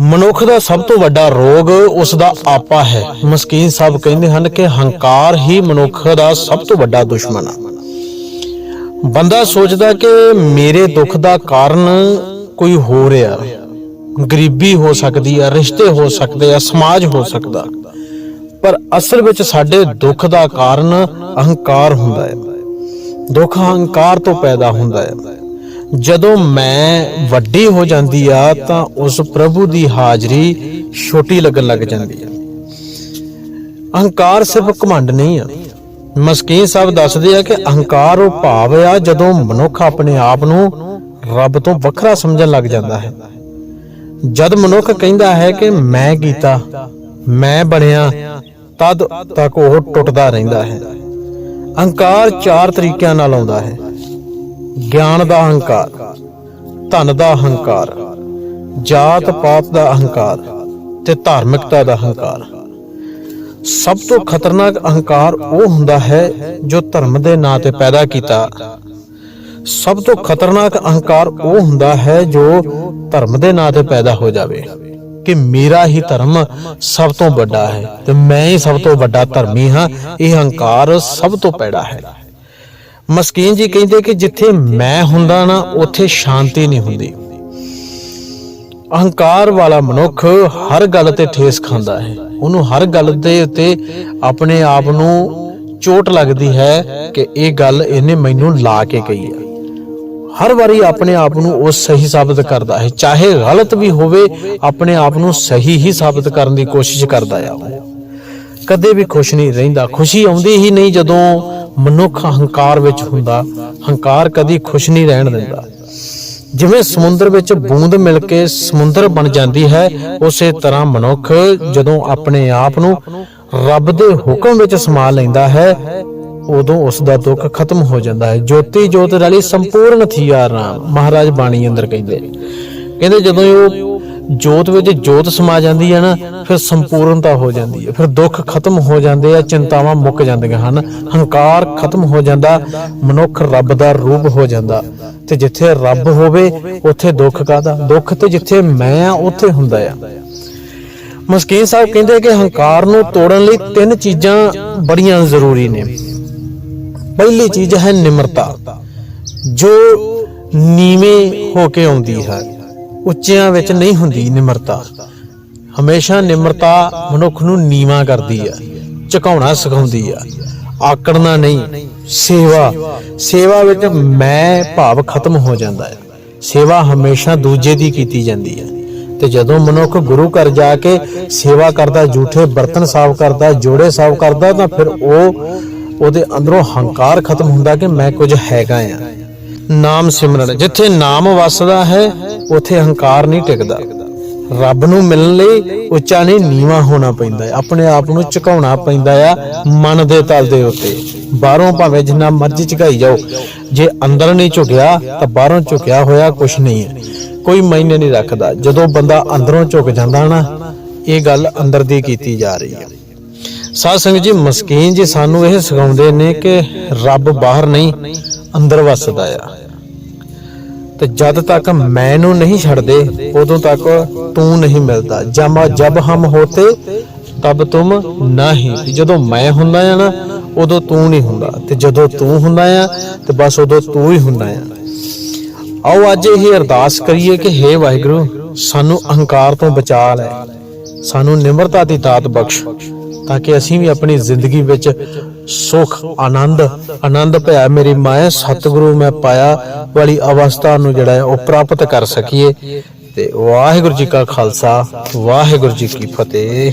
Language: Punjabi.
ਮਨੁੱਖ ਦਾ ਸਭ ਤੋਂ ਵੱਡਾ ਰੋਗ ਉਸ ਦਾ ਆਪਾ ਹੈ। ਮਸਕੀਨ ਸਾਹਿਬ ਕਹਿੰਦੇ ਹਨ ਕਿ ਹੰਕਾਰ ਹੀ ਮਨੁੱਖ ਦਾ ਸਭ ਤੋਂ ਵੱਡਾ ਦੁਸ਼ਮਣ ਆ। ਬੰਦਾ ਸੋਚਦਾ ਕਿ ਮੇਰੇ ਦੁੱਖ ਦਾ ਕਾਰਨ ਕੋਈ ਹੋ ਰਿਹਾ ਗਰੀਬੀ ਹੋ ਸਕਦੀ ਆ, ਰਿਸ਼ਤੇ ਹੋ ਸਕਦੇ ਆ, ਸਮਾਜ ਹੋ ਸਕਦਾ। ਪਰ ਅਸਲ ਵਿੱਚ ਸਾਡੇ ਦੁੱਖ ਦਾ ਕਾਰਨ ਅਹੰਕਾਰ ਹੁੰਦਾ ਹੈ। ਦੁੱਖ ਹੰਕਾਰ ਤੋਂ ਪੈਦਾ ਹੁੰਦਾ ਹੈ। ਜਦੋਂ ਮੈਂ ਵੱਡੀ ਹੋ ਜਾਂਦੀ ਆ, ਤਾਂ ਉਸ ਪ੍ਰਭੂ ਦੀ ਹਾਜ਼ਰੀ ਛੋਟੀ ਲੱਗਣ ਲੱਗ ਜਾਂਦੀ ਆ। ਅਹੰਕਾਰ ਸਿਰਫ ਘਮੰਡ ਨਹੀਂ ਆ। ਮਸਕੀਨ ਸਾਹਿਬ ਦੱਸਦੇ ਆ ਕਿ ਅਹੰਕਾਰ ਉਹ ਭਾਵ ਆ, ਜਦੋਂ ਮਨੁੱਖ ਆਪਣੇ ਆਪ ਨੂੰ ਰੱਬ ਤੋਂ ਵੱਖਰਾ ਸਮਝਣ ਲੱਗ ਜਾਂਦਾ ਹੈ। ਜਦ ਮਨੁੱਖ ਕਹਿੰਦਾ ਹੈ ਕਿ ਮੈਂ ਕੀਤਾ, ਮੈਂ ਬਣਿਆ, ਤਦ ਤੱਕ ਉਹ ਟੁੱਟਦਾ ਰਹਿੰਦਾ ਹੈ। ਅਹੰਕਾਰ ਚਾਰ ਤਰੀਕਿਆਂ ਨਾਲ ਆਉਂਦਾ ਹੈ। ਗਿਆਨ ਦਾ ਅਹੰਕਾਰ, ਧਨ ਦਾ ਅਹੰਕਾਰ, ਜਾਤ ਪਾਤ ਦਾ ਅਹੰਕਾਰ ਤੇ ਧਾਰਮਿਕਤਾ ਦਾ ਅਹੰਕਾਰ। ਸਭ ਤੋਂ ਖਤਰਨਾਕ ਅਹੰਕਾਰ ਉਹ ਹੁੰਦਾ ਹੈ ਜੋ ਧਰਮ ਦੇ ਨਾਂ ਤੇ ਪੈਦਾ ਕੀਤਾ। ਸਭ ਤੋਂ ਖਤਰਨਾਕ ਅਹੰਕਾਰ ਉਹ ਹੁੰਦਾ ਹੈ ਜੋ ਧਰਮ ਦੇ ਨਾਂ ਤੇ ਪੈਦਾ ਹੋ ਜਾਵੇ ਕਿ ਮੇਰਾ ਹੀ ਧਰਮ ਸਭ ਤੋਂ ਵੱਡਾ ਹੈ ਤੇ ਮੈਂ ਹੀ ਸਭ ਤੋਂ ਵੱਡਾ ਧਰਮੀ ਹਾਂ। ਇਹ ਅਹੰਕਾਰ ਸਭ ਤੋਂ ਪੈੜਾ ਹੈ। ਮਸਕੀਨ ਜੀ ਕਹਿੰਦੇ ਕਿ ਜਿੱਥੇ ਮੈਂ ਹੁੰਦਾ ਨਾ, ਉੱਥੇ ਸ਼ਾਂਤੀ ਨਹੀਂ ਹੁੰਦੀ। ਅਹੰਕਾਰ ਵਾਲਾ ਮਨੁੱਖ ਹਰ ਗੱਲ ਤੇ ਠੇਸ ਖਾਂਦਾ ਹੈ। ਉਹਨੂੰ ਹਰ ਗੱਲ ਦੇ ਉੱਤੇ ਆਪਣੇ ਆਪ ਨੂੰ ਚੋਟ ਲੱਗਦੀ ਹੈ ਕਿ ਇਹ ਗੱਲ ਇਹਨੇ ਮੈਨੂੰ ਲਾ ਕੇ ਕਹੀ ਹੈ। ਹਰ ਵਾਰੀ ਆਪਣੇ ਆਪ ਨੂੰ ਉਹ ਸਹੀ ਸਾਬਤ ਕਰਦਾ ਹੈ। ਚਾਹੇ ਗਲਤ ਵੀ ਹੋਵੇ, ਆਪਣੇ ਆਪ ਨੂੰ ਸਹੀ ਹੀ ਸਾਬਤ ਕਰਨ ਦੀ ਕੋਸ਼ਿਸ਼ ਕਰਦਾ ਆ ਕਦੇ ਵੀ ਖੁਸ਼ ਨਹੀਂ ਰਹਿੰਦਾ। ਖੁਸ਼ੀ ਆਉਂਦੀ ਹੀ ਨਹੀਂ ਜਦੋਂ ਮਨੁੱਖ ਹੰਕਾਰ ਵਿੱਚ ਹੁੰਦਾ ਹੰਕਾਰ ਕਦੀ ਖੁਸ਼ ਨਹੀਂ ਰਹਿਣ ਦਿੰਦਾ। ਜਿਵੇਂ ਸਮੁੰਦਰ ਵਿੱਚ ਬੂੰਦ ਮਿਲ ਕੇ ਸਮੁੰਦਰ ਬਣ ਜਾਂਦੀ ਹੈ, ਉਸੇ ਤਰ੍ਹਾਂ ਮਨੁੱਖ ਜਦੋਂ ਆਪਣੇ ਆਪ ਨੂੰ ਰੱਬ ਦੇ ਹੁਕਮ ਵਿੱਚ ਸਮਾ ਲੈਂਦਾ ਹੈ, ਉਦੋਂ ਉਸ ਦਾ ਦੁੱਖ ਖਤਮ ਹੋ ਜਾਂਦਾ ਹੈ। ਜੋਤੀ ਜੋਤ ਰਲੀ ਸੰਪੂਰਨ ਥੀਆ ਰਾਮ। ਮਹਾਰਾਜ ਬਾਣੀ ਅੰਦਰ ਕਹਿੰਦੇ ਕਹਿੰਦੇ ਜਦੋਂ ਉਹ ਜੋਤ ਵਿੱਚ ਜੋਤ ਸਮਾ ਜਾਂਦੀ ਹੈ ਨਾ, ਫਿਰ ਸੰਪੂਰਨਤਾ ਹੋ ਜਾਂਦੀ ਹੈ। ਫਿਰ ਦੁੱਖ ਖਤਮ ਹੋ ਜਾਂਦੇ ਆ, ਚਿੰਤਾਵਾਂ ਮੁੱਕ ਜਾਂਦੀਆਂ ਹਨ। ਹੰਕਾਰ ਖਤਮ ਹੋ ਜਾਂਦਾ, ਮਨੁੱਖ ਰੱਬ ਦਾ ਰੂਪ ਹੋ ਜਾਂਦਾ। ਤੇ ਜਿੱਥੇ ਰੱਬ ਹੋਵੇ, ਉੱਥੇ ਦੁੱਖ ਕਾਦਾ ਦੁੱਖ ਤੇ ਜਿੱਥੇ ਮੈਂ ਆ, ਉੱਥੇ ਹੁੰਦਾ ਆ। ਮਸਕੀਨ ਸਾਹਿਬ ਕਹਿੰਦੇ ਕਿ ਹੰਕਾਰ ਨੂੰ ਤੋੜਨ ਲਈ ਤਿੰਨ ਚੀਜ਼ਾਂ ਬੜੀਆਂ ਜ਼ਰੂਰੀ ਨੇ। ਪਹਿਲੀ ਚੀਜ਼ ਹੈ ਨਿਮਰਤਾ, ਜੋ ਨੀਵੇਂ ਹੋ ਕੇ ਆਉਂਦੀ ਹੈ। ਉੱਚਿਆਂ ਵਿੱਚ ਨਹੀਂ ਹੁੰਦੀ ਨਿਮਰਤਾ। ਹਮੇਸ਼ਾ ਨਿਮਰਤਾ ਮਨੁੱਖ ਨੂੰ ਨੀਵਾ ਕਰਦੀ ਆ, ਝੁਕਾਉਣਾ ਸਿਖਾਉਂਦੀ ਆ। ਆਕੜਨਾ ਨਹੀਂ, ਸੇਵਾ। ਸੇਵਾ ਵਿੱਚ ਮੈਂ ਭਾਵ ਖਤਮ ਹੋ ਜਾਂਦਾ ਹੈ। ਸੇਵਾ ਹਮੇਸ਼ਾ ਦੂਜੇ ਦੀ ਕੀਤੀ ਜਾਂਦੀ ਹੈ ਤੇ ਜਦੋਂ ਮਨੁੱਖ ਗੁਰੂ ਘਰ ਜਾ ਕੇ ਸੇਵਾ ਕਰਦਾ ਝੂਠੇ ਬਰਤਨ ਸਾਫ਼ ਕਰਦਾ, ਜੋੜੇ ਸਾਫ਼ ਕਰਦਾ, ਤਾਂ ਫਿਰ ਉਹ ਉਹਦੇ ਅੰਦਰੋਂ ਹੰਕਾਰ ਖਤਮ ਹੁੰਦਾ ਕਿ ਮੈਂ ਕੁਝ ਹੈਗਾ ਆ। ਨਾਮ ਸਿਮਰਨ ਜਿੱਥੇ ਨਾਮ ਵਸਦਾ ਹੈ, ਉੱਥੇ ਹੰਕਾਰ ਨਹੀਂ ਟਿਕਦਾ। ਰੱਬ ਨੂੰ ਮਿਲਣ ਲਈ ਉੱਚਾ ਨਹੀਂ, ਨੀਵਾ ਹੋਣਾ ਪੈਂਦਾ ਹੈ। ਆਪਣੇ ਆਪ ਨੂੰ ਝੁਕਾਉਣਾ ਪੈਂਦਾ ਆ ਮਨ ਦੇ ਤਲ ਦੇ ਉੱਤੇ। ਬਾਹਰੋਂ ਭਾਵੇਂ ਜਿੰਨਾ ਮਰਜ਼ੀ ਝੁਕਾਈ ਜਾਓ। ਜੇ ਅੰਦਰ ਨਹੀਂ ਝੁਕਿਆ, ਤਾਂ ਬਾਹਰੋਂ ਝੁਕਿਆ ਹੋਇਆ ਕੁਝ ਨਹੀਂ ਹੈ। ਕੋਈ ਮਾਇਨੇ ਨਹੀਂ ਰੱਖਦਾ। ਜਦੋਂ ਬੰਦਾ ਅੰਦਰੋਂ ਝੁਕ ਜਾਂਦਾ ਨਾ, ਇਹ ਗੱਲ ਅੰਦਰ ਦੀ ਕੀਤੀ ਜਾ ਰਹੀ ਹੈ। ਸਾਧ ਸੰਗਤ ਜੀ, ਮਸਕੀਨ ਜੀ ਸਾਨੂੰ ਇਹ ਸਿਖਾਉਂਦੇ ਨੇ ਕਿ ਰੱਬ ਬਾਹਰ ਨਹੀਂ, ਅੰਦਰ ਵਸਦਾ ਆ। ਤੇ ਜਦ ਤੱਕ ਮੈਂ ਨੂੰ ਨਹੀਂ ਛੱਡਦੇ, ਉਦੋਂ ਤੱਕ ਤੂੰ ਨਹੀਂ ਮਿਲਦਾ। ਜਮਾ ਜਬ ਹਮ ਹੋਤੇ, ਤਬ ਤੁਮ ਨਹੀਂ। ਜਦੋਂ ਮੈਂ ਹੁੰਦਾ ਆ ਨਾ, ਉਦੋਂ ਤੂੰ ਨਹੀਂ ਹੁੰਦਾ। ਤੇ ਜਦੋਂ ਤੂੰ ਹੁੰਦਾ ਆ, ਤੇ ਬਸ ਉਦੋਂ ਤੂੰ ਹੀ ਹੁੰਦਾ ਆ। ਆਓ ਅੱਜ ਇਹ ਅਰਦਾਸ ਕਰੀਏ ਕਿ हे ਵਾਹਿਗੁਰੂ, ਸਾਨੂੰ ਅਹੰਕਾਰ ਤੋਂ ਬਚਾ ਲੈ। ਸਾਨੂੰ ਨਿਮਰਤਾ ਦੀ ਦਾਤ ਬਖਸ਼। ਤਾਂ ਕਿ ਅਸੀਂ ਵੀ ਆਪਣੀ ਜ਼ਿੰਦਗੀ ਵਿੱਚ ਸੁਖ, ਆਨੰਦ ਆਨੰਦ ਭਇਆ ਮੇਰੀ ਮਾਇਆ ਸਤਿਗੁਰੂ ਮੈਂ ਪਾਇਆ ਵਾਲੀ ਅਵਸਥਾ ਨੂੰ ਜਿਹੜਾ ਹੈ ਉਹ ਪ੍ਰਾਪਤ ਕਰ ਸਕੀਏ। ਤੇ ਵਾਹਿਗੁਰੂ ਜੀ ਕਾ ਖਾਲਸਾ, ਵਾਹਿਗੁਰੂ ਜੀ ਕੀ ਫਤਿਹ।